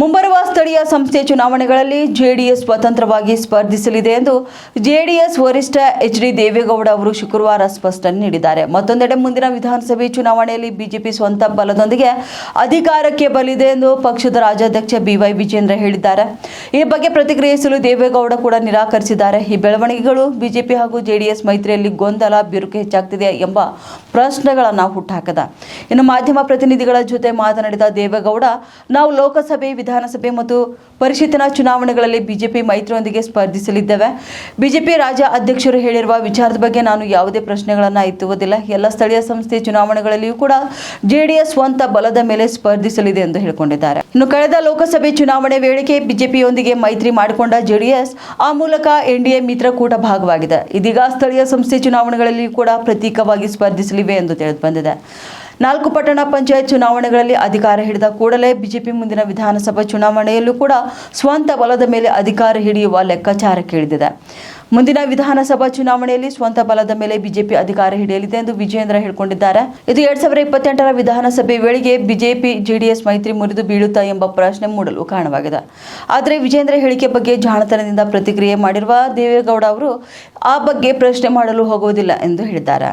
ಮುಂಬರುವ ಸ್ಥಳೀಯ ಸಂಸ್ಥೆ ಚುನಾವಣೆಗಳಲ್ಲಿ ಜೆಡಿಎಸ್ ಸ್ವತಂತ್ರವಾಗಿ ಸ್ಪರ್ಧಿಸಲಿದೆ ಎಂದು ಜೆಡಿಎಸ್ ವರಿಷ್ಠ ಎಚ್ ಡಿ ದೇವೇಗೌಡ ಅವರು ಶುಕ್ರವಾರ ಸ್ಪಷ್ಟನೆ ನೀಡಿದ್ದಾರೆ. ಮತ್ತೊಂದೆಡೆ ಮುಂದಿನ ವಿಧಾನಸಭೆ ಚುನಾವಣೆಯಲ್ಲಿ ಬಿಜೆಪಿ ಸ್ವಂತ ಬಲದೊಂದಿಗೆ ಅಧಿಕಾರಕ್ಕೆ ಬಲಿದೆ ಎಂದು ಪಕ್ಷದ ರಾಜ್ಯಾಧ್ಯಕ್ಷ ಬಿವೈ ವಿಜೇಂದ್ರ ಹೇಳಿದ್ದಾರೆ. ಈ ಬಗ್ಗೆ ಪ್ರತಿಕ್ರಿಯಿಸಲು ದೇವೇಗೌಡ ಕೂಡ ನಿರಾಕರಿಸಿದ್ದಾರೆ. ಈ ಬೆಳವಣಿಗೆಗಳು ಬಿಜೆಪಿ ಹಾಗೂ ಜೆಡಿಎಸ್ ಮೈತ್ರಿಯಲ್ಲಿ ಗೊಂದಲ, ಬಿರುಕು ಹೆಚ್ಚಾಗ್ತಿದೆ ಎಂಬ ಪ್ರಶ್ನೆಗಳನ್ನು ಹುಟ್ಟಾಕದ. ಇನ್ನು ಮಾಧ್ಯಮ ಪ್ರತಿನಿಧಿಗಳ ಜೊತೆ ಮಾತನಾಡಿದ ದೇವೇಗೌಡ, ನಾವು ಲೋಕಸಭೆ ವಿಧಾನಸಭೆ ಮತ್ತು ಪರಿಷತ್ತಿನ ಚುನಾವಣೆಗಳಲ್ಲಿ ಬಿಜೆಪಿ ಮೈತ್ರಿಯೊಂದಿಗೆ ಸ್ಪರ್ಧಿಸಲಿದ್ದೇವೆ. ಬಿಜೆಪಿ ರಾಜ್ಯ ಅಧ್ಯಕ್ಷರು ಹೇಳಿರುವ ವಿಚಾರದ ಬಗ್ಗೆ ನಾನು ಯಾವುದೇ ಪ್ರಶ್ನೆಗಳನ್ನು ಎತ್ತುವುದಿಲ್ಲ. ಎಲ್ಲ ಸ್ಥಳೀಯ ಸಂಸ್ಥೆ ಚುನಾವಣೆಗಳಲ್ಲಿಯೂ ಕೂಡ ಜೆಡಿಎಸ್ ಸ್ವಂತ ಬಲದ ಮೇಲೆ ಸ್ಪರ್ಧಿಸಲಿದೆ ಎಂದು ಹೇಳಿಕೊಂಡಿದ್ದಾರೆ. ಇನ್ನು ಕಳೆದ ಲೋಕಸಭೆ ಚುನಾವಣೆ ವೇಳೆಗೆ ಬಿಜೆಪಿಯೊಂದಿಗೆ ಮೈತ್ರಿ ಮಾಡಿಕೊಂಡ ಜೆಡಿಎಸ್ ಆ ಮೂಲಕ ಎನ್ಡಿಎ ಮಿತ್ರಕೂಟ ಭಾಗವಾಗಿದೆ. ಇದೀಗ ಸ್ಥಳೀಯ ಸಂಸ್ಥೆ ಚುನಾವಣೆಗಳಲ್ಲಿಯೂ ಕೂಡ ಪ್ರತೀಕವಾಗಿ ಸ್ಪರ್ಧಿಸಲಿವೆ ಎಂದು ತಿಳಿದು ಬಂದಿದೆ. ನಾಲ್ಕು ಪಟ್ಟಣ ಪಂಚಾಯತ್ ಚುನಾವಣೆಗಳಲ್ಲಿ ಅಧಿಕಾರ ಹಿಡಿದ ಕೂಡಲೇ ಬಿಜೆಪಿ ಮುಂದಿನ ವಿಧಾನಸಭಾ ಚುನಾವಣೆಯಲ್ಲೂ ಕೂಡ ಸ್ವಂತ ಬಲದ ಮೇಲೆ ಅಧಿಕಾರ ಹಿಡಿಯುವ ಲೆಕ್ಕಾಚಾರ ಕೇಳಿದಿದೆ. ಮುಂದಿನ ವಿಧಾನಸಭಾ ಚುನಾವಣೆಯಲ್ಲಿ ಸ್ವಂತ ಬಲದ ಮೇಲೆ ಬಿಜೆಪಿ ಅಧಿಕಾರ ಹಿಡಿಯಲಿದೆ ಎಂದು ವಿಜೇಂದ್ರ ಹೇಳಿಕೊಂಡಿದ್ದಾರೆ. ಇದು ಎರಡ್ ಸಾವಿರದ ಇಪ್ಪತ್ತೆಂಟರ ವಿಧಾನಸಭೆ ವೇಳೆಗೆ ಬಿಜೆಪಿ, ಜೆಡಿಎಸ್ ಮೈತ್ರಿ ಮುರಿದು ಬೀಳುತ್ತಾ ಎಂಬ ಪ್ರಶ್ನೆ ಮೂಡಲು ಕಾರಣವಾಗಿದೆ. ಆದರೆ ವಿಜೇಂದ್ರ ಹೇಳಿಕೆ ಬಗ್ಗೆ ಜಾಣತನದಿಂದ ಪ್ರತಿಕ್ರಿಯೆ ಮಾಡಿರುವ ದೇವೇಗೌಡ ಅವರು, ಆ ಬಗ್ಗೆ ಪ್ರಶ್ನೆ ಮಾಡಲು ಹೋಗುವುದಿಲ್ಲ ಎಂದು ಹೇಳಿದ್ದಾರೆ.